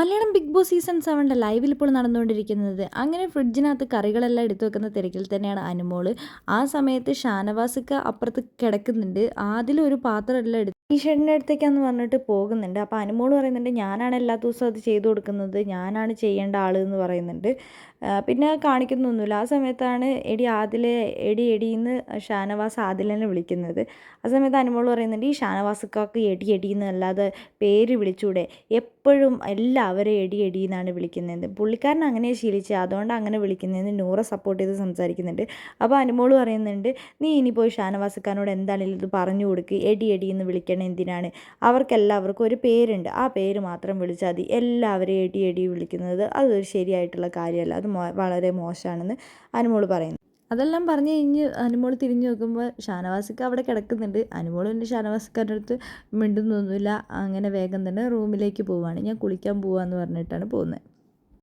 Malayalam Bigg Boss season സെവന്റെ ലൈവിൽ ഇപ്പോൾ നടന്നുകൊണ്ടിരിക്കുന്നത്. അങ്ങനെ ഫ്രിഡ്ജിനകത്ത് കറികളെല്ലാം എടുത്തു വെക്കുന്ന തിരക്കിൽ തന്നെയാണ് അനുമോൾ. ആ സമയത്ത് ഷാനവാസൊക്കെ അപ്പുറത്ത് കിടക്കുന്നുണ്ട്. അതിലൊരു പാത്രം എല്ലാം എടുത്ത് ടീഷർട്ടിന്റെ അടുത്തേക്കാന്ന് പറഞ്ഞിട്ട് പോകുന്നുണ്ട്. അപ്പോൾ അനുമോൾ പറയുന്നുണ്ട് ഞാനാണ് എല്ലാ ദിവസവും അത് ചെയ്തു കൊടുക്കുന്നത്. ഞാനാണ് ചെയ്യേണ്ട ആൾ എന്ന് പറയുന്നുണ്ട്. പിന്നെ കാണിക്കുന്നൊന്നുമില്ല. ആ സമയത്താണ് എടി ആദിലെ എടി എടിയെന്ന് ഷാനവാസ് ആദിലിനെ വിളിക്കുന്നത്. ആ സമയത്ത് അനുമോൾ പറയുന്നുണ്ട് ഈ ഷാനവാസക്കാക്ക് എടി എടി അല്ലാതെ പേര് വിളിച്ചൂടെ. എപ്പോഴും എല്ലാവരും എടി എടി എന്നാണ് വിളിക്കുന്നത്. പുള്ളിക്കാരൻ അങ്ങനെ ശീലിച്ച്. അതുകൊണ്ട് അങ്ങനെ വിളിക്കുന്നതെന്ന് നൂറ സപ്പോർട്ട് ചെയ്ത് സംസാരിക്കുന്നുണ്ട്. അപ്പോൾ അനുമോൾ പറയുന്നുണ്ട് നീ ഇനി പോയി ഷാനവാസക്കാരനോട് എന്താണെങ്കിലും ഇത് പറഞ്ഞു കൊടുക്ക്. എടി എടി എന്ന് വിളിക്കണം എന്തിനാണ്? അവർക്കെല്ലാവർക്കും ഒരു പേരുണ്ട്. ആ പേര് മാത്രം വിളിച്ചാൽ മതി. എല്ലാവരെയും എടി എടി വിളിക്കുന്നത് അതൊരു ശരിയായിട്ടുള്ള കാര്യമല്ല. അത് വളരെ മോശമാണെന്ന് അനുമോൾ പറയുന്നു. അതെല്ലാം പറഞ്ഞു കഴിഞ്ഞ് അനുമോൾ തിരിഞ്ഞു നോക്കുമ്പോൾ ഷാനവാസിക്ക് അവിടെ കിടക്കുന്നുണ്ട്. അനുമോൾ പിന്നെ ഷാനവാസിക്കാരുടെ അടുത്ത് മിണ്ടുന്നൊന്നുമില്ല. അങ്ങനെ വേഗം തന്നെ റൂമിലേക്ക് പോവുകയാണ് ഞാൻ കുളിക്കാൻ പോവാന്ന് പറഞ്ഞിട്ടാണ് പോകുന്നത്